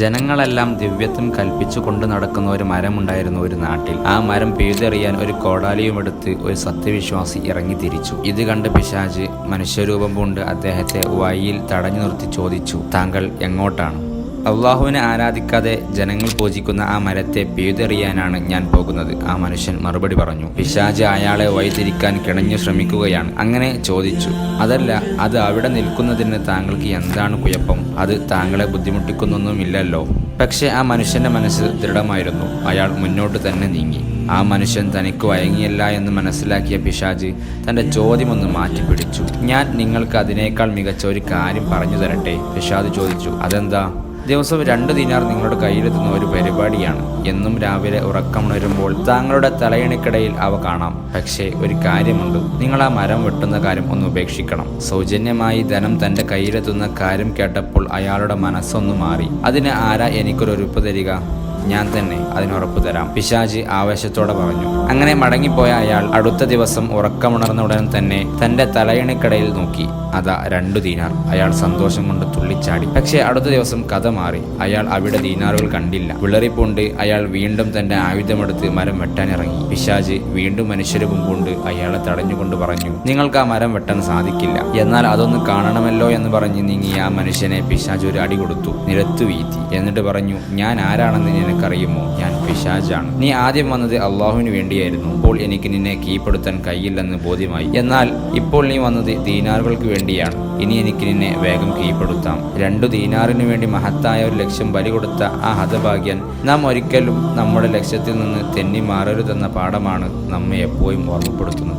ജനങ്ങളെല്ലാം ദിവ്യത്വം കൽപ്പിച്ചു കൊണ്ട് നടക്കുന്ന ഒരു മരമുണ്ടായിരുന്നു ഒരു നാട്ടിൽ. ആ മരം പെയ്തെറിയാൻ ഒരു കോടാലിയും എടുത്ത് ഒരു സത്യവിശ്വാസി ഇറങ്ങി തിരിച്ചു. ഇത് കണ്ട് പിശാജ് മനുഷ്യരൂപം കൊണ്ട് അദ്ദേഹത്തെ വഴിയിൽ തടഞ്ഞു നിർത്തി ചോദിച്ചു താങ്കൾ എങ്ങോട്ടാണ്? അള്ളാഹുവിനെ ആരാധിക്കാതെ ജനങ്ങൾ പൂജിക്കുന്ന ആ മരത്തെ പെയ്തെറിയാനാണ് ഞാൻ പോകുന്നത്. ആ മനുഷ്യൻ മറുപടി പറഞ്ഞു പിശാജ് അയാളെ വഴിതിരിക്കാൻ കിണഞ്ഞു ശ്രമിക്കുകയാണ്. അങ്ങനെ ചോദിച്ചു അതല്ല അത് അവിടെ നിൽക്കുന്നതിന് താങ്കൾക്ക് എന്താണ് കുഴപ്പം? അത് താങ്കളെ ബുദ്ധിമുട്ടിക്കുന്നൊന്നുമില്ലല്ലോ. പക്ഷേ ആ മനുഷ്യന്റെ മനസ്സ് ദൃഢമായിരുന്നു. അയാൾ മുന്നോട്ട് തന്നെ നീങ്ങി. ആ മനുഷ്യൻ തനിക്ക് വഴങ്ങിയല്ല എന്ന് മനസ്സിലാക്കിയ പിശാജ് തന്റെ ചോദ്യമൊന്ന് മാറ്റിപ്പിടിച്ചു. ഞാൻ നിങ്ങൾക്ക് അതിനേക്കാൾ മികച്ച ഒരു കാര്യം പറഞ്ഞു തരട്ടെ? പിഷാദ് ചോദിച്ചു അതെന്താ? ദിവസവും രണ്ട് ദിനാർ നിങ്ങളുടെ കയ്യിലെത്തുന്ന ഒരു പരിപാടിയാണ്. എന്നും രാവിലെ ഉറക്കമുണരുമ്പോൾ താങ്കളുടെ തലയിണിക്കിടയിൽ അവ കാണാം. പക്ഷേ ഒരു കാര്യമുണ്ട്. നിങ്ങൾ ആ മരം വെട്ടുന്ന കാര്യം ഒന്ന് ഉപേക്ഷിക്കണം. സൗജന്യമായി ധനം തന്റെ കയ്യിലെത്തുന്ന കാര്യം കേട്ടപ്പോൾ അയാളുടെ മനസ്സൊന്നു മാറി. അതിന് ആരാ എനിക്കൊരു ഉറപ്പ് തരിക? ഞാൻ തന്നെ അതിനുറപ്പ് തരാം. പിശാജി ആവേശത്തോടെ പറഞ്ഞു. അങ്ങനെ മടങ്ങിപ്പോയ അയാൾ അടുത്ത ദിവസം ഉറക്കമുണർന്ന ഉടൻ തന്നെ തന്റെ തലയണിക്കടയിൽ നോക്കി. അതാ രണ്ടു ദീനാർ. അയാൾ സന്തോഷം കൊണ്ട് തുള്ളിച്ചാടി. പക്ഷേ അടുത്ത ദിവസം കഥ മാറി. അയാൾ അവിടെ ദീനാറുകൾ കണ്ടില്ല. വിളറിപ്പുണ്ട് അയാൾ വീണ്ടും തന്റെ ആയുധമെടുത്ത് മരം വെട്ടാൻ ഇറങ്ങി. പിശാജ് വീണ്ടും മനുഷ്യരൂപം കൊണ്ട് അയാളെ തടഞ്ഞുകൊണ്ട് പറഞ്ഞു നിങ്ങൾക്ക് ആ മരം വെട്ടാൻ സാധിക്കില്ല. എന്നാൽ അതൊന്ന് കാണണമല്ലോ എന്ന് പറഞ്ഞ് നീങ്ങി ആ മനുഷ്യനെ പിശാജ് ഒരു അടി കൊടുത്തു. നിരത്തു വീഴ്ത്തി. എന്നിട്ട് പറഞ്ഞു ഞാൻ ആരാണെന്ന് നിനക്കറിയുമോ? ഞാൻ പിശാജാണ് നീ ആദ്യം വന്നത് അള്ളാഹുവിന് വേണ്ടിയായിരുന്നു. അപ്പോൾ എനിക്ക് നിന്നെ കീഴ്പ്പെടുത്താൻ കഴിയില്ലെന്ന് ബോധ്യമായി. എന്നാൽ ഇപ്പോൾ നീ വന്നത് ദീനാറുകൾക്ക് വേണ്ടിയാണ്. ഇനി എനിക്ക് നിന്നെ വേഗം കീഴ്പ്പെടുത്താം. രണ്ടു ദീനാറിന് വേണ്ടി മഹത്തായ ഒരു ലക്ഷ്യം ബലി കൊടുത്ത ആ ഹതഭാഗ്യൻ നാം ഒരിക്കലും നമ്മുടെ ലക്ഷ്യത്തിൽ നിന്ന് തെന്നി മാറരുതെന്ന പാഠമാണ് നമ്മെ എപ്പോഴും ഓർമ്മപ്പെടുത്തുന്നത്.